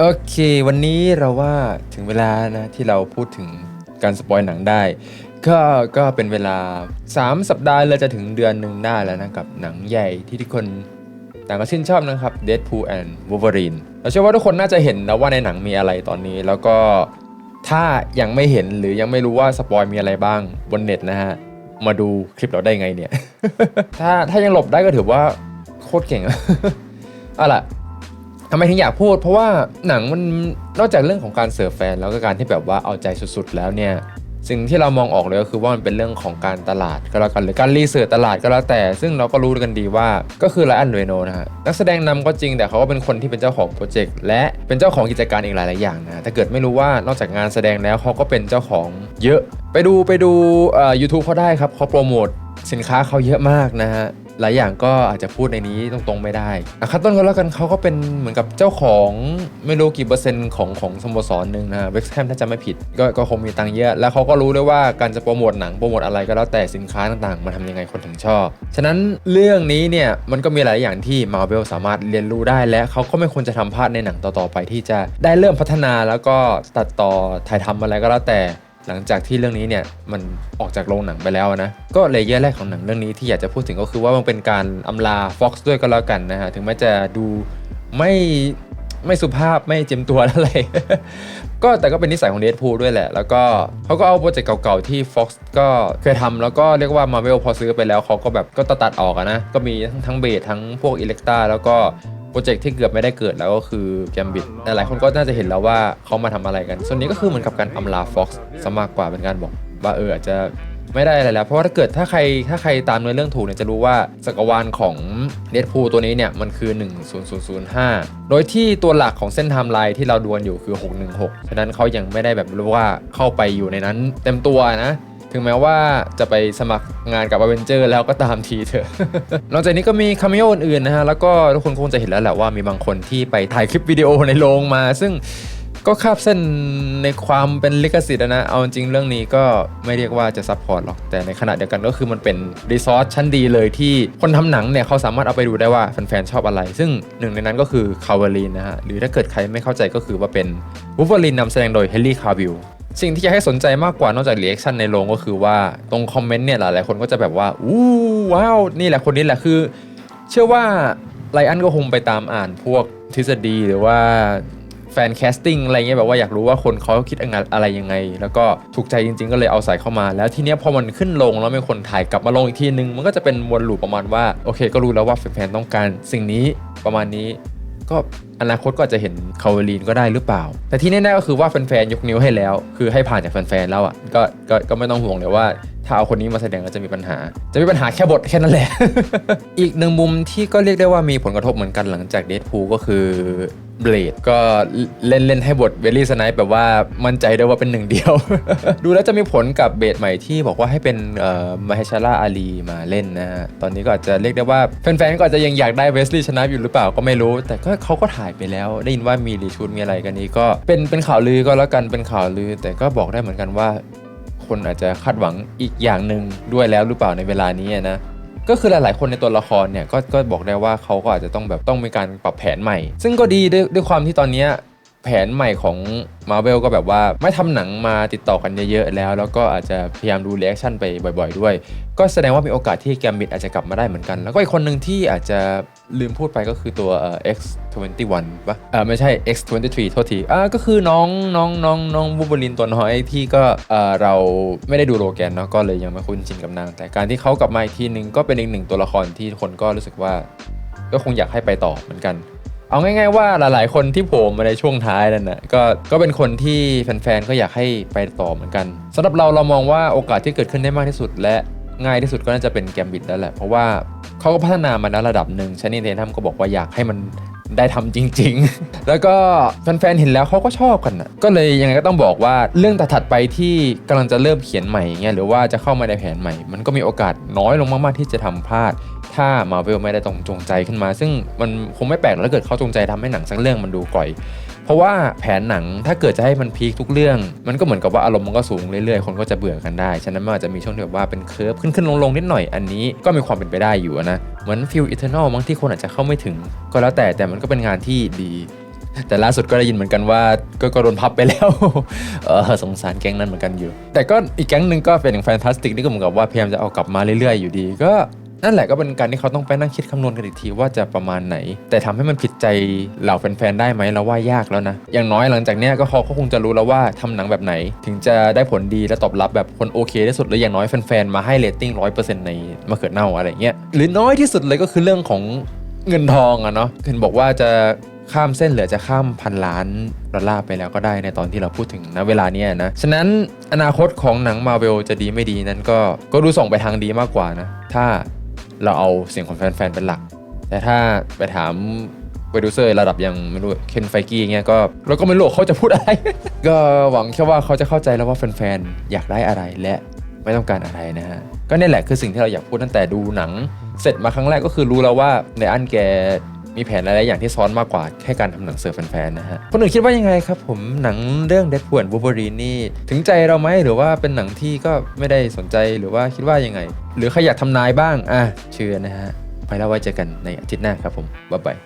โอเค วันนี้เราว่าถึงเวลานะที่เราพูดถึงการสปอยหนังได้ ก็ก็เป็นเวลา 3 สัปดาห์เลยจะถึงเดือนหนึ่งได้าแล้วนะกับหนังใหญ่ที่ทุกคนต่างก็ชื่นชอบนะครับ Deadpool and Wolverine เราเชื่อว่าทุกคนน่าจะเห็นแล้วว่าในหนังมีอะไรตอนนี้ แล้วก็ถ้ายังไม่เห็นหรือยังไม่รู้ว่าสปอยมีอะไรบ้างบนเน็ตนะฮะ มาดูคลิปเราได้ไงเนี่ย ถ้าถ้ายังหลบได้ก็ถือว่าโคตรเก่งอะล่ะ ทำไมถึงอยากพูด เพราะว่าหนังมันนอกจากเรื่องของการเสิร์ฟแฟน แล้วก็การที่แบบว่าเอาใจสุดๆ แล้วเนี่ยสิ่งที่เรามองออกเลยก็คือว่ามันเป็นเรื่องของการตลาดก็แล้วกันหรือการรีเสิร์ชตลาดก็แล้วแต่ ซึ่งเราก็รู้กันดีว่าก็คือไลอันเรโนนะฮะนักแสดงนำก็จริงแต่เขาก็เป็นคนที่เป็นเจ้าของโปรเจกต์และเป็นเจ้าของกิจการอีกหลายๆอย่างนะถ้าเกิดไม่รู้ว่านอกจากงานแสดงแล้วเขาก็เป็นเจ้าของเยอะ ไปดูไปดูเอ่อ YouTube เขาได้ครับเขาโปรโมทสินค้าเขาเยอะมากนะฮะ หลายอย่างก็อาจจะพูดในนี้ตรงๆไม่ได้อะคัตต้นก็แล้วกันเขาก็เป็นเหมือนกับเจ้าของไม่รู้กี่เปอร์เซ็นต์ของของสโมสรหนึ่งนะเว็กแฮมถ้าจะไม่ผิดก็ก็คงมีตังเยอะ แล้วเขาก็รู้ด้วยว่าการจะโปรโมทหนังโปรโมทอะไรก็แล้วแต่สินค้าต่างๆ มันทำยังไงคนถึงชอบ ฉะนั้นเรื่องนี้เนี่ยมันก็มีหลายอย่างที่มาเวลสามารถเรียนรู้ได้และเขาก็ไม่ควรจะทำพลาดในหนังต่อๆไปที่จะได้เริ่มพัฒนาแล้วก็ตัดต่อถ่ายทำอะไรก็แล้วแต่ หลังจากที่เรื่องนี้เนี่ยมันออกจากโรงหนังไปแล้วนะก็เลเยอร์แรกของหนังเรื่องนี้ที่อยากจะพูดถึงก็คือว่ามันเป็นการอำลา Fox ด้วยก็แล้วกันนะฮะถึงแม้จะดูไม่ไม่สุภาพไม่เจียมตัวอะไร ก็แต่ก็เป็นนิสัยของเด p พูด้วยแหละ แล้วก็เขาก็เอาโปรเจกต์เก่าๆ ที่ Fox ก็เคยทำแล้วก็เรียกว่า Marvel พอซื้อไปแล้วเขาก็แบบก็ตัดตัดออกนะ ก็มีทั้งทั้งเบสทั้งพวกอิเล็กตาแล้วก็ รเจกต์ที่เกือบไม่ได้เกิดแล้วก็คือแกมบิ t แต่หลายคนก็น่าจะเห็นแล้วว่าเขามาทำอะไรกัน ส่วนนี้ก็คือเหมือนกับการอำลา Fox ซะมากกว่าเป็นการบอกว่าเอออาจจะไม่ได้อะไรแล้ว เพราะว่าถ้าเกิดถ้าใครถ้าใครตามเนื้อเรื่องถูกเนี่ยจะรู้ว่าจักรวาลของเด p พูตัวนี้เนี่ยมันคือ 10005 โดยที่ตัวหลักของเส้นไทม์ไลน์ที่เราดวลอยู่คือ 616 ฉะนั้นเขายังไม่ได้แบบรู้ว่าเข้าไปอยู่ในนั้นเต็มตัวนะ ถึงแม้ว่าจะไปสมัครงานกับ a v e n g e r แล้วก็ตามทีเถอะ นอกจากนี้ก็มีคาเมโออื่นๆนะฮะ แล้วก็ทุกคนคงจะเห็นแล้วแหละว่ามีบางคนที่ไปถ่ายคลิปวิดีโอในโรงมา ซึ่งก็คาบเส้นในความเป็นลิขสิทธิ์นะ เอาจริงเรื่องนี้ก็ไม่เรียกว่าจะซัพพอร์ตหรอก แต่ในขณะเดียวกันก็คือมันเป็นรีซอสชั้นดีเลยที่คนทำหนังเนี่ยเขาสามารถเอาไปดูได้ว่าแฟนๆชอบอะไร ซึ่งหนึ่งในนั้นก็คือคาวาลีนนะฮะ หรือถ้าเกิดใครไม่เข้าใจก็คือว่าเป็นวูฟเวอรีนนำแสดงโดยเฮนรี่คาวิล สิ่งที่อยากให้สนใจมากกว่านอกจากรีแอคชั่นในโรงก็คือว่าตรงคอมเมนต์เนี่ยหลายๆคนก็จะแบบว่าอู้ว้าวนี่แหละคนนี้แหละคือ เชื่อว่าไลอันก็คงไปตามอ่านพวกทฤษฎีหรือว่าแฟนแคสติ้งอะไรเงี้ยแบบว่าอยากรู้ว่าคนเขาคิดอะไรยังไง แล้วก็ถูกใจจริง ๆ ก็เลยเอาใส่เข้ามา แล้วทีเนี้ยพอมันขึ้นลงแล้วมีคนถ่ายกลับมาลงอีกทีนึง มันก็จะเป็นวนลูปประมาณว่าโอเค ก็รู้แล้วว่าแฟนๆต้องการสิ่งนี้ประมาณนี้ ก็อนาคตก็อาจจะเห็นคาวลีนก็ได้หรือเปล่า แต่ที่แน่ๆก็คือว่าแฟนๆยกนิ้วให้แล้ว คือให้ผ่านจากแฟนๆแล้วอะก็ก็ก็ไม่ต้องห่วงเลยว่าถ้าเอาคนนี้มาแสดงก็จะมีปัญหา จะมีปัญหาแค่บทแค่นั้นแหละ อีกหนึ่งมุมที่ก็เรียกได้ว่ามีผลกระทบเหมือนกันหลังจากเดทพูก็คือ เบลดก็เล่นเล่นให้บทเวลลี่สไนป์แบบว่ามั่นใจได้ว่าเป็นหนึ่งเดียว ดูแล้วจะมีผลกับเบสใหม่ที่บอกว่าให้เป็นเอ่อมาเฮชาร่าอาลีมาเล่นนะฮะ ตอนนี้ก็อาจจะเรียกได้ว่าแฟนๆก็อาจจะยังอยากได้เวสลีย์ชนะอยู่หรือเปล่าก็ไม่รู้ แต่ก็เขาก็ถ่ายไปแล้ว ได้ยินว่ามีรีชูดมีอะไรกันนี้ก็เป็นเป็นข่าวลือก็แล้วกันเป็นข่าวลือ แต่ก็บอกได้เหมือนกันว่า คนอาจจะคาดหวังอีกอย่างหนึ่งด้วยแล้วหรือเปล่าในเวลานี้นะ ก็คือหลายๆ คนในตัวละครเนี่ยก็ก็บอกได้ว่าเขาก็อาจจะต้องแบบต้องมีการปรับแผนใหม่ ซึ่งก็ดีด้วยด้วยความที่ตอนเนี้ย แผนใหม่ของ Marvel ก็แบบว่าไม่ทำหนังมาติดต่อกันเยอะๆแล้ว แล้วก็อาจจะพยายามดูเรีแอคชั่นไปบ่อยๆด้วย ก็แสดงว่ามีโอกาสที่แกมบิดอาจจะกลับมาได้เหมือนกัน แล้วก็อีกคนหนึ่งที่อาจจะลืมพูดไปก็คือตัวเอ่อ X21 ปะเออไม่ใช่ X23 โทษทีอ่าก็คือน้องน้องน้องน้องบูเบลินตัวน้อยที่ก็เออเราไม่ได้ดูโลแกนเนาะก็เลยยังไม่คุ้นชินกับนาง แต่การที่เขากลับมาอีกทีหนึ่งก็เป็นอีกหนึ่งตัวละครที่คนก็รู้สึกว่า ก็คงอยากให้ไปต่อเหมือนกัน เอาง่ายๆว่าหลายๆ คนที่โผล่มาในช่วงท้ายนั่นนะก็ก็เป็นคนที่แฟนๆก็อยากให้ไปต่อเหมือนกันสำหรับเราเรามองว่าโอกาสที่เกิดขึ้นได้มากที่สุด และง่ายที่สุดก็น่าจะเป็นแกมบิดแล้วแหละ เพราะว่าเขาก็พัฒนามาในระดับหนึ่งชนี่เทนทัมก็บอกว่าอยากให้มันได้ทำจริง ๆ แล้วก็แฟนๆเห็นแล้วเขาก็ชอบกันนะก็เลยยังไงก็ต้องบอกว่าเรื่องถัดไปที่กำลังจะเริ่มเขียนใหม่เงี้ยหรือว่าจะเข้ามาในแผนใหม่ มันก็มีโอกาสน้อยลงมากๆที่จะทำพลาด ถ้ามาเวลไม่ได้ตรงจงใจขึ้นมา ซึ่งมันคงไม่แปลกหรอกถ้าเกิดเขาจงใจทำให้หนังสักเรื่องมันดูก่อย เพราะว่าแผนหนังถ้าเกิดจะให้มันพีคทุกเรื่อง มันก็เหมือนกับว่าอารมณ์มันก็สูงเรื่อยๆ คนก็จะเบื่อกันได้ ฉะนั้นมันอาจจะมีช่วงที่แบบว่าเป็นเคิร์ฟขึ้นขึ้นลงลงนิดหน่อยอันนี้ก็มีความเป็นไปได้อยู่นะเหมือนฟิลอิเทอร์นอลบางที่คนอาจจะเข้าไม่ถึง ก็แล้วแต่แต่มันก็เป็นงานที่ดีแต่ล่าสุดก็ได้ยินเหมือนกันว่าก็ก็โดนพับไปแล้ว เออสงสารแก๊งนั้นเหมือนกันอยู่ แต่ก็อีกแก๊งหนึ่งก็เป็นอย่างแฟนตาสติกนี่ก็เหมือนกับว่าพยายามจะเอากลับมาเรื่อยๆอยู่ดี ก็ นั่นแหละก็เป็นการที่เขาต้องไปนั่งคิดคำนวณกันอีกทีว่าจะประมาณไหน แต่ทำให้มันผิดใจเหล่าแฟนๆได้ไหมเราว่ายากแล้วนะ อย่างน้อยหลังจากเนี้ยก็เขาก็คงจะรู้แล้วว่าทำหนังแบบไหน ถึงจะได้ผลดีและตอบรับแบบคนโอเคที่สุดหรืออย่างน้อยแฟนๆมาให้เรตติ้งร้อยเปอร์เซ็นต์ในมะเขือเน่าอะไรเงี้ยหรือน้อยที่สุดเลยก็คือเรื่องของเงินทองอะเนาะเห็นบอกว่าจะข้ามเส้นเหลือจะข้ามพันล้านดอลลาร์ไปแล้วก็ได้ในตอนที่เราพูดถึงณเวลานี้นะ ฉะนั้นอนาคตของหนังมาเวลจะดีไม่ดีนั้นก็ก็ดูส่งไปทางดีมากกว่านะ ถ้า เราเอาเสียงของแฟนๆเป็นหลัก แต่ถ้าไปถามโปรดิวเซอร์ระดับอย่างไม่รู้เคนไฟกี้เงี้ยก็เราก็ไม่รู้เขาจะพูดอะไร ก็หวังแค่ว่าเขาจะเข้าใจแล้วว่าแฟนๆอยากได้อะไรและไม่ต้องการอะไรนะฮะก็นี่แหละคือสิ่งที่เราอยากพูดตั้งแต่ดูหนัง เสร็จมาครั้งแรกก็คือรู้แล้วว่าในอันแก มีแผนหลายๆอย่างที่ซ้อนมากกว่าแค่การทำหนังเสิร์ฟแฟนๆนะฮะคนอื่นคิดว่ายังไงครับผมหนังเรื่องเด็ดพวนวูบรีนี่ถึงใจเราไหมหรือว่าเป็นหนังที่ก็ไม่ได้สนใจหรือว่าคิดว่ายังไง หรือใครอยากทำนายบ้างอะเชื่อนะฮะไปแล้วไว้เจอกันในอาทิตย์หน้าครับผมบ๊ายบาย